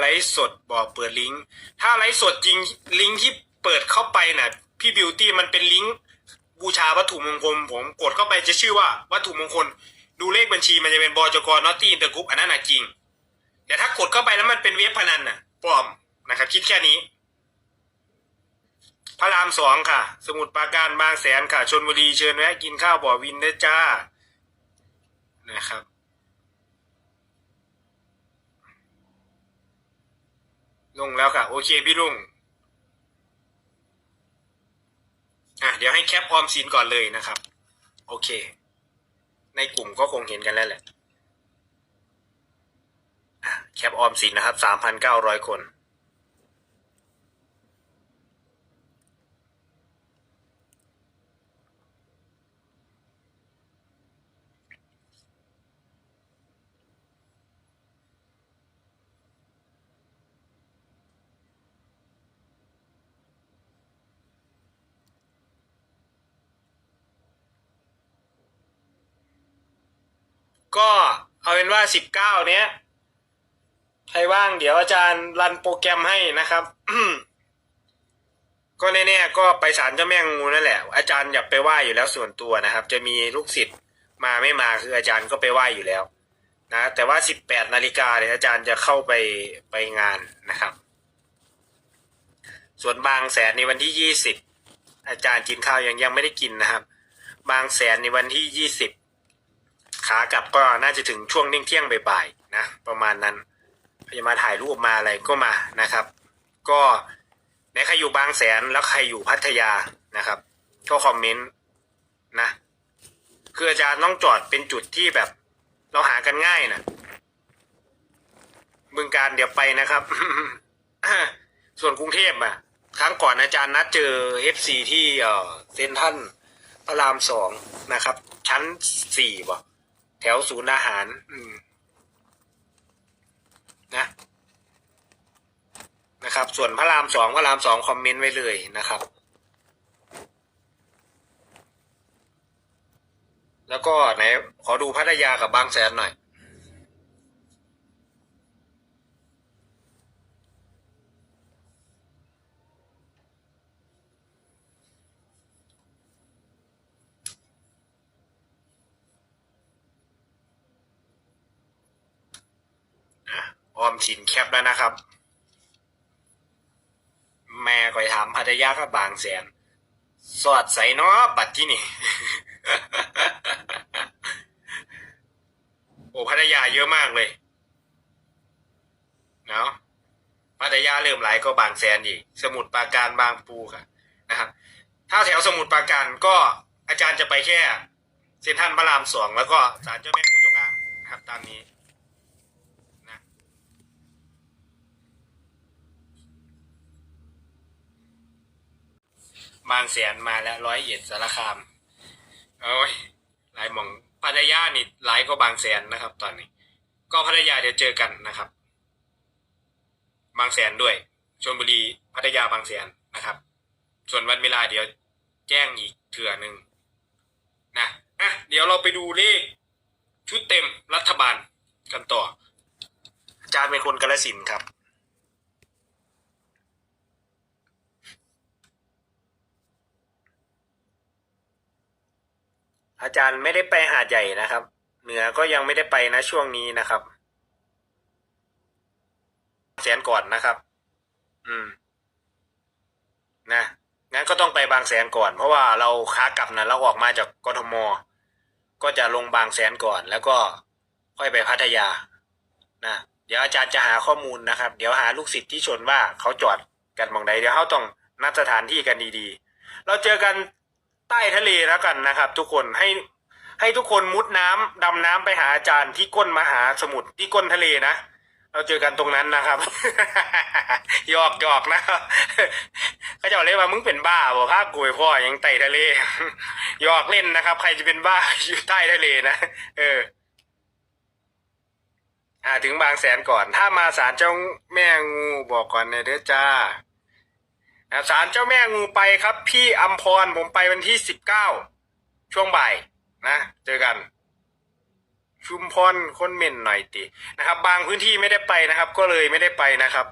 ไลฟ์สดบอกเปิดลิงก์ถ้าไลฟ์สดจริงลิงก์ที่เปิดเข้าไปน่ะพี่บิวตี้มันเป็นลิงก์บูชาวัตถุมงคลผมกดเข้าไปจะชื่อว่าวัตถุมงคล ดูเลขบัญชีมันจะเป็นบจกนอตตี้อินเตอร์กรุ๊ปอันนั้นน่ะจริง แต่ถ้ากดเข้าไปแล้วมันเป็นเว็บพนันน่ะปลอมนะครับ คิดแค่นี้ พระรามสองค่ะ สมุทรปราการบางแสนค่ะชนบุรีเชิญแวะกินข้าวบ่อวินได้จ้านะครับ ลงแล้วค่ะ โอเคพี่ลุงอะเดี๋ยวให้แคปออมสินก่อนเลยนะครับ โอเค ในกลุ่มก็คงเห็นกันแล้วแหละอะแคปออมสินนะครับสามพันเก้าร้อยคน ก็เอาเป็นว่าสิบเก้าเนี้ยใครว่างเดี๋ยวอาจารย์รันโปรแกรมให้นะครับ ก็แน่ๆก็ไปศาลเจ้าแม่งูนั่นแหละ อาจารย์อยากไปไหว้อยู่แล้วส่วนตัวนะครับ จะมีลูกศิษย์มาไม่มาคืออาจารย์ก็ไปไหว้อยู่แล้วนะแต่ว่าสิบแปดนาฬิกาเนี่ยอาจารย์จะเข้าไปไปงานนะครับ ส่วนบางแสนในวันที่ยี่สิบอาจารย์กินข้าวยังยังไม่ได้กินนะครับ บางแสนในวันที่ยี่สิบ ขากลับก็น่าจะถึงช่วงเที่ยงบ่ายๆนะประมาณนั้นจะมาถ่ายรูปมาอะไรก็มานะครับ ก็ในใครอยู่บางแสนแล้วใครอยู่พัทยานะครับก็คอมเมนต์นะคืออาจารย์ต้องจอดเป็นจุดที่แบบ เราหากันง่ายนะบึงการเดี๋ยวไปนะครับส่วนกรุงเทพอะ ครั้งก่อนอาจารย์นัดเจอเอฟซีที่เซนทันพระรามสองนะครับ ชั้นสี่บ่ แถวศูนย์อาหาร อืมนะนะครับ ส่วนพระรามสองพระรามสองคอมเมนต์ไว้เลยนะครับ แล้วก็ไหนขอดูพัทยากับบางแสนหน่อย ออมสินแคปแล้วนะครับ แม่คอยถามพัทยากับบางแสน สอดใส่เนาะบัตรที่นี่ โอ้พัทยาเยอะมากเลย เนาะพัทยาเริ่มไหลก็บางแสนอีก สมุทรปราการบางปูค่ะนะครับถ้าแถวสมุทรปราการก็อาจารย์จะไปแค่เซ็นทรัลพระรามสองแล้วก็ศาลเจ้าแม่งูจงอางครับตามนี้ นะ บางแสนมาแล้วร้อยเอ็ดสารคามโอ้ยหลายหมองพัทยานี่หลายก็บางแสนนะครับ ตอนนี้ ก็พัทยาเดี๋ยวเจอกันนะครับ บางแสนด้วยชลบุรีพัทยาบางแสนนะครับ ส่วนวันเวลาเดี๋ยวแจ้งอีกเถื่อหนึ่งนะอะเดี๋ยวเราไปดูเลขชุดเต็มรัฐบาลกันต่ออาจารย์เป็นคนกาลสินครับ อาจารย์ไม่ได้ไปหาดใหญ่นะครับ เหนือก็ยังไม่ได้ไปนะช่วงนี้นะครับแสนก่อนนะครับ อืม นะงั้นก็ต้องไปบางแสนก่อน เพราะว่าเราค้ากลับนะเราออกมาจากกทม ก็จะลงบางแสนก่อน แล้วก็ค่อยไปพัทยา นะเดี๋ยวอาจารย์จะหาข้อมูลนะครับ เดี๋ยวหาลูกศิษย์ที่ชนว่าเขาจอดกันมองใดเดี๋ยวเขาต้องนัดสถานที่กันดีๆ เราเจอกัน ใต้ทะเลแล้วกันนะครับ ทุกคนให้ให้ทุกคนมุดน้ำดำน้ำไปหาอาจารย์ที่ก้นมหาสมุทรที่ก้นทะเลนะเราเจอกันตรงนั้นนะครับหยอกหยอกนะเขาจะบอกเลยว่ามึงเป็นบ้าบ่ภาคกุยพ่อยังไต่ทะเลหยอกเล่นนะครับ ใครจะเป็นบ้าอยู่ใต้ทะเลนะเออ อ่าถึงบางแสนก่อน ถ้ามาศาลเจ้าแม่งูบอกก่อนนเด้อจ้า ศาลเจ้าแม่งูไปครับ พี่อัมพรผมไปวันที่สิบเก้าช่วงบ่ายนะ เจอกัน ชุมพรคนเม่นหน่อยตินะครับ บางพื้นที่ไม่ได้ไปนะครับ ก็เลยไม่ได้ไปนะครับ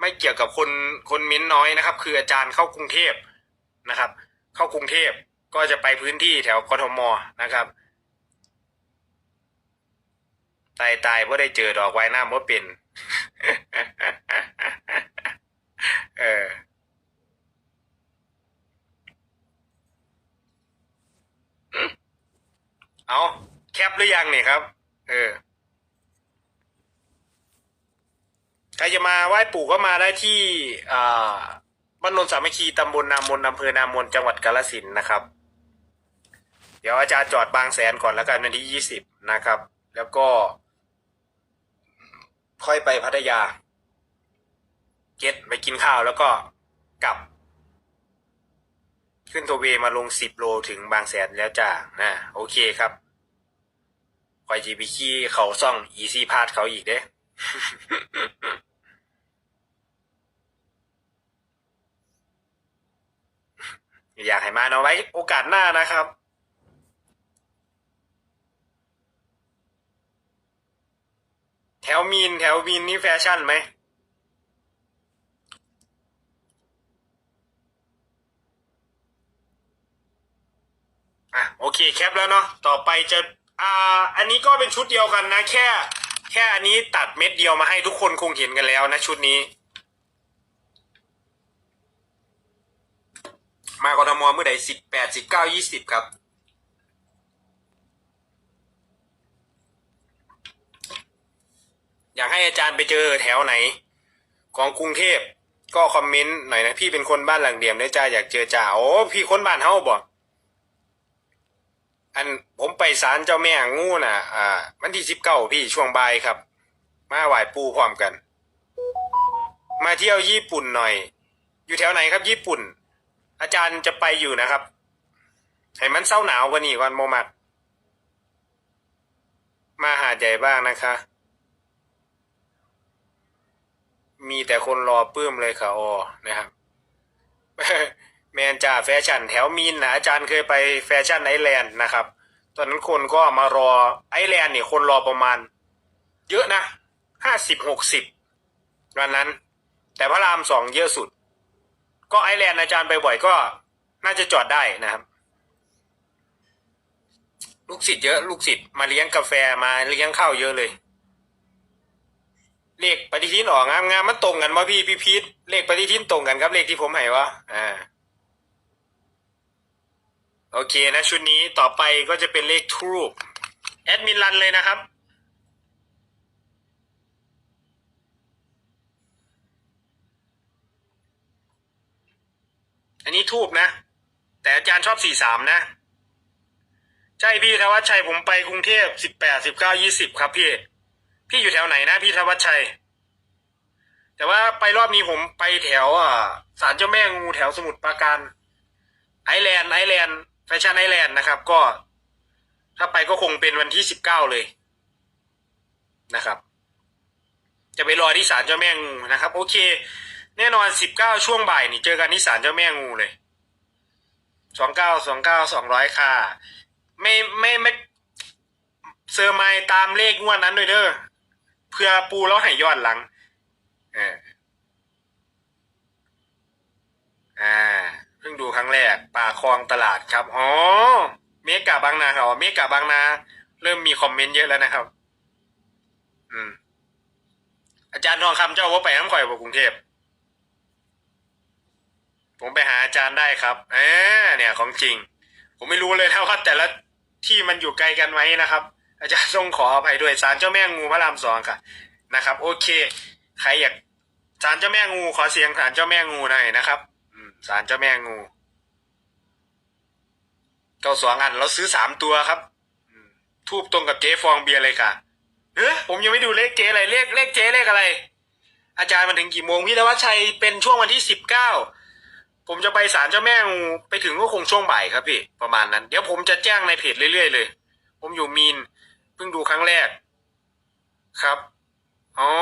ไม่เกี่ยวกับคนคนเม้นน้อยนะครับ คืออาจารย์เข้ากรุงเทพนะครับ เข้ากรุงเทพก็จะไปพื้นที่แถวกทมนะครับตายตายเพราะได้เจอดอกไว้หน้าว่าเป็น เออ เอาแคป หรือยังเนี่ยครับ เออใครจะมาไหว้ปู่ก็มาได้ที่อ่าบ้านนนสามัคคีตำบลนามนอำเภอนามนจังหวัดกาฬสินนะครับ เดี๋ยวอาจารย์จอดบางแสนก่อนแล้วกันวันที่ยี่สิบนะครับ แล้วก็ ค่อยไปพัทยา เก็ตไปกินข้าวแล้วก็กลับ ขึ้นโทเวมาลงสิบโลถึงบางแสนแล้วจ้านะโอเคครับ คอยจีบีขี้เขาซ่องอีซี่พาดเขาอีกเด้อยากให้มาเนาะไว้โอกาสหน้านะครับ แถวมีนแถวมีนนี่แฟชั่นไหมอะโอเคแคปแล้วเนาะต่อไปจะ อ่าอันนี้ก็เป็นชุดเดียวกันนะ แค่ แค่อันนี้ตัดเม็ดเดียวมาให้ทุกคนคงเห็นกันแล้วนะชุดนี้ มากรทมเมื่อใดสิบแปดสิบเก้ายี่สิบครับ อยากให้อาจารย์ไปเจอแถวไหน ของกรุงเทพก็คอมเมนต์หน่อยนะ พี่เป็นคนบ้านหลังเดียมด้จ้าอยากเจอจ่าโอ้พี่คนบ้านเฮาบ่อั นผมไปศาลเจ้าแม่งูน่ะ อ่า วันที่สิบเก้าพี่ช่วงบ่ายครับ มาไหว้ปูพร้อมกัน มาเที่ยวญี่ปุ่นหน่อย อยู่แถวไหนครับ ญี่ปุ่น อาจารย์จะไปอยู่นะครับให้มันเศร้าหนาวกว่านี้ก่อนโมมัก มาหาใหญ่บ้างนะคะ มีแต่คนรอปื้มเลยค่ะออนะครับ แมนจ่าแฟชั่นแถวมีนนะอาจารย์เคยไปแฟชั่นไอแลนด์นะครับ ตอนนั้นคนก็มารอไอแลนด์เนี่ยคนรอประมาณ เยอะนะห้าสิบหกสิบวันนั้น แต่พระรามสองเยอะสุด ก็ไอแลนด์อาจารย์ไปบ่อยก็น่าจะจอดได้นะครับ ลูกศิษย์เยอะลูกศิษย์มาเลี้ยงกาแฟมาเลี้ยงข้าวเยอะเลย เลขปฏิทินออกงามงามมันตรงกันวะพี่พี่พีทเลขปฏิทินตรงกันครับเลขที่ผมให้วะอ่า โอเคนะชุดนี้ต่อไปก็จะเป็นเลขทูบแอดมินรันเลยนะครับอันนี้ทูบนะ แต่อาจารย์ชอบสี่สามนะ ใช่พี่ธวัชชัยผมไปกรุงเทพสิบแปดสิบเก้ายี่สิบครับพี่ พี่อยู่แถวไหนนะพี่ธวัชชัย แต่ว่าไปรอบนี้ผมไปแถวอ่าศาลเจ้าแม่งูแถวสมุทรปราการไอแลนด์ไอแลนด์ แฟชั่นไอแลนด์นะครับก็ ถ้าไปก็คงเป็นวันที่สิบเก้าเลยนะครับ จะไปรอที่ศาลเจ้าแม่งูนะครับ โอเค แน่นอนสิบเก้าช่วงบ่ายนี่เจอกันที่ศาลเจ้าแม่งูเลยสองเก้าสองเก้าสองร้อยค่ะ ไม่ไม่ไม่เซอร์ไมตามเลขงวดนั้นด้วยเด้อเพื่อปูแล้วให้ยอดหลัง เออา เพิ่งดูครั้งแรกป่า คลองตลาดครับ อ๋อ เมกาบางนาครับอ๋อเมกาบางนา เริ่มมีคอมเมนต์เยอะแล้วนะครับ อืม อาจารย์ทองคำเจ้าว่าไปน้ำข่อยบกรุงเทพ ผมไปหาอาจารย์ได้ครับเอ่าเนี่ย ของจริง ผมไม่รู้เลยนะว่าแต่ละที่มันอยู่ไกลกันไหมนะครับ อาจารย์ต้องขออภัยด้วยศาลเจ้าแม่งูพระรามสองค่ะ นะครับ โอเค ใครอยากศาลเจ้าแม่งูขอเสียงศาลเจ้าแม่งูหน่อยนะครับอืมศาลเจ้าแม่งู เก้าสองอันเราซื้อสามตัวครับอืมทูบตรงกับเจ๊ฟองเบียร์เลยค่ะเฮ้ยผมยังไม่ดูเลขเจ๊อะไรเลขเลขเจ๊เลขอะไร อาจารย์มาถึงกี่โมงพี่ธวัชชัยเป็นช่วงวันที่สิบเก้าผมจะไปศาลเจ้าแม่งูไปถึงก็คงช่วงบ่ายครับพี่ประมาณนั้น เดี๋ยวผมจะแจ้งในเพจเรื่อยๆเลย ผมอยู่มีนเพิ่งดูครั้งแรก ครับอ๋อ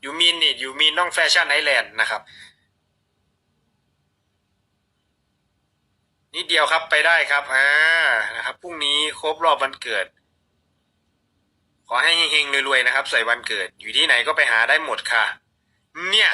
อยู่มีนนี่อยู่มีนน้องแฟชั่นไอแลนด์นะครับ นิดเดียวครับไปได้ครับอ่านะครับพรุ่งนี้ครบรอบวันเกิด ขอให้เฮงๆรวยๆนะครับ ใส่วันเกิด อยู่ที่ไหนก็ไปหาได้หมดค่ะ เนี่ย